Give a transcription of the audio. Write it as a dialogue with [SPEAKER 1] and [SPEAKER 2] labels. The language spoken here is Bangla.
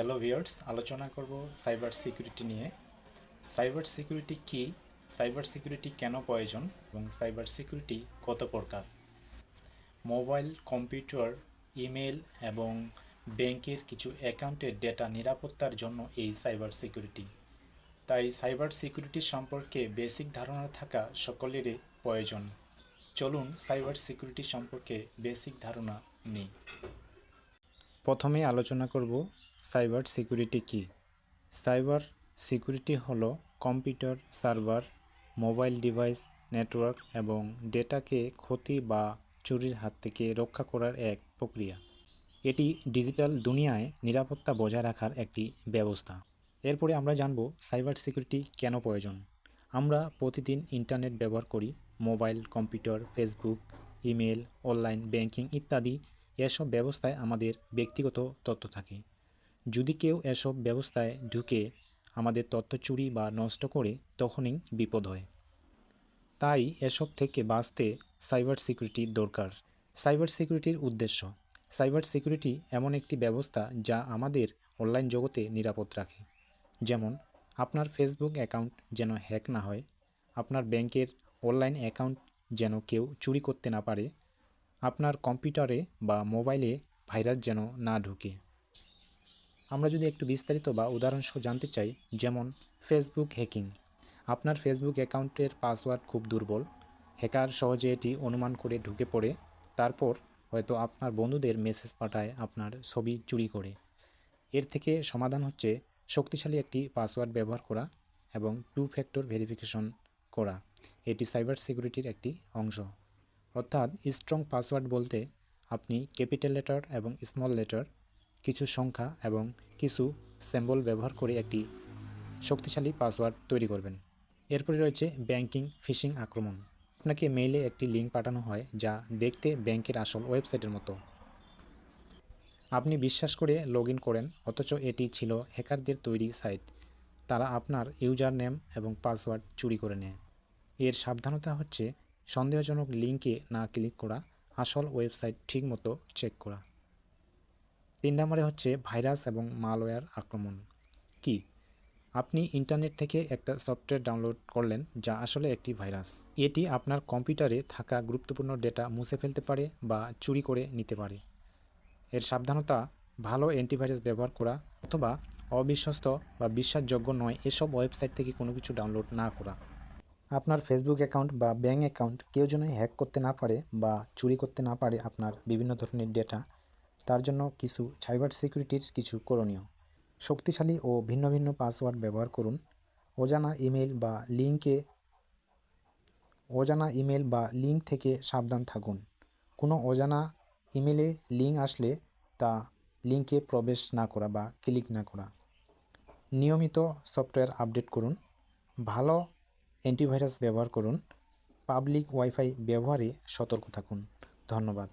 [SPEAKER 1] হ্যালো ভিউয়ার্স আলোচনা করব সাইবার সিকিউরিটি নিয়ে। সাইবার সিকিউরিটি কী? সাইবার সিকিউরিটি কেন প্রয়োজন এবং সাইবার সিকিউরিটি কত প্রকার? মোবাইল কম্পিউটার ইমেল এবং ব্যাংকের কিছু অ্যাকাউন্টের ডেটা নিরাপত্তার জন্য এই সাইবার সিকিউরিটি তাই সাইবার সিকিউরিটি সম্পর্কে বেসিক ধারণা থাকা সকলেরই প্রয়োজন। চলুন সাইবার সিকিউরিটি সম্পর্কে বেসিক ধারণা নিই। প্রথমে আলোচনা করব সাইবার সিকিউরিটি কী? সাইবার সিকিউরিটি হলো computer, server, mobile device, network এবং ডেটাকে ক্ষতি বা চুরির হাত থেকে রক্ষা করার এক প্রক্রিয়া। এটি ডিজিটাল দুনিয়ায় নিরাপত্তা বজায় রাখার একটি ব্যবস্থা। এরপরে আমরা জানব সাইবার সিকিউরিটি কেন প্রয়োজন। আমরা প্রতিদিন ইন্টারনেট ব্যবহার করি, mobile, computer, Facebook, email, online banking ইত্যাদি। এসব ব্যবস্থায় আমাদের ব্যক্তিগত তথ্য থাকে। যদি কেউ এসব ব্যবস্থায় ঢুকে আমাদের তথ্য চুরি বা নষ্ট করে, তখনই বিপদ হয়। তাই এসব থেকে বাঁচতে সাইবার সিকিউরিটি দরকার। সাইবার সিকিউরিটির উদ্দেশ্য। সাইবার সিকিউরিটি এমন একটি ব্যবস্থা যা আমাদের অনলাইন জগতে নিরাপদ রাখে। যেমন, আপনার ফেসবুক অ্যাকাউন্ট যেন হ্যাক না হয়, আপনার ব্যাংকের অনলাইন অ্যাকাউন্ট যেন কেউ চুরি করতে না পারে, আপনার কম্পিউটারে বা মোবাইলে ভাইরাস যেন না ঢুকে। আমরা যদি একটু বিস্তারিত বা উদাহরণসহ জানতে চাই, যেমন ফেসবুক হ্যাকিং আপনার ফেসবুক অ্যাকাউন্টের পাসওয়ার্ড খুব দুর্বল। হ্যাকার সহজে এটি অনুমান করে ঢুকে পড়ে। তারপর হয়তো আপনার বন্ধুদের মেসেজ পাঠায় আপনার ছবি চুরি করে। এর থেকে সমাধান হচ্ছে শক্তিশালী একটি পাসওয়ার্ড ব্যবহার করা এবং টু ফ্যাক্টর ভেরিফিকেশন করা। এটি সাইবার সিকিউরিটির একটি অংশ। অর্থাৎ স্ট্রং পাসওয়ার্ড বলতে আপনি ক্যাপিটাল লেটার এবং স্মল লেটার কিছু সংখ্যা এবং কিছু সিম্বল ব্যবহার করে একটি শক্তিশালী পাসওয়ার্ড তৈরি করবেন। এরপরে রয়েছে ব্যাংকিং ফিশিং আক্রমণ। আপনাকে মেইলে একটি লিঙ্ক পাঠানো হয় যা দেখতে ব্যাংকের আসল ওয়েবসাইটের মতো। আপনি বিশ্বাস করে লগ করেন, অথচ এটি ছিল হ্যাকারদের তৈরি সাইট তারা আপনার ইউজার নেম এবং পাসওয়ার্ড চুরি করে নেয়। এর সাবধানতা হচ্ছে, সন্দেহজনক লিঙ্কে না ক্লিক করা, আসল ওয়েবসাইট ঠিকমতো চেক করা। তিন নম্বরে হচ্ছে ভাইরাস এবং মালওয়্যার আক্রমণ। কি? আপনি ইন্টারনেট থেকে একটা সফটওয়্যার ডাউনলোড করলেন যা আসলে একটি ভাইরাস। এটি আপনার কম্পিউটারে থাকা গুরুত্বপূর্ণ ডেটা মুছে ফেলতে পারে বা চুরি করে নিতে পারে। এর সাবধানতা, ভালো অ্যান্টিভাইরাস ব্যবহার করা অথবা অবিশ্বস্ত বা বিশ্বাসযোগ্য নয় এসব ওয়েবসাইট থেকে কোনো কিছু ডাউনলোড না করা। আপনার ফেসবুক অ্যাকাউন্ট বা ব্যাঙ্ক অ্যাকাউন্ট কেউ যেন হ্যাক করতে না পারে বা চুরি করতে না পারে আপনার বিভিন্ন ধরনের ডেটা। তার জন্য কিছু সাইবার সিকিউরিটির কিছু করণীয়। শক্তিশালী ও ভিন্ন ভিন্ন পাসওয়ার্ড ব্যবহার করুন। অজানা ইমেল বা লিঙ্কে অজানা ইমেল বা লিঙ্ক থেকে সাবধান থাকুন। কোনো অজানা ইমেলে লিঙ্ক আসলে তা লিঙ্কে প্রবেশ না করা বা ক্লিক না করা। নিয়মিত সফটওয়্যার আপডেট করুন। ভালো অ্যান্টিভাইরাস ব্যবহার করুন। পাবলিক ওয়াইফাই ব্যবহারে সতর্ক থাকুন। ধন্যবাদ।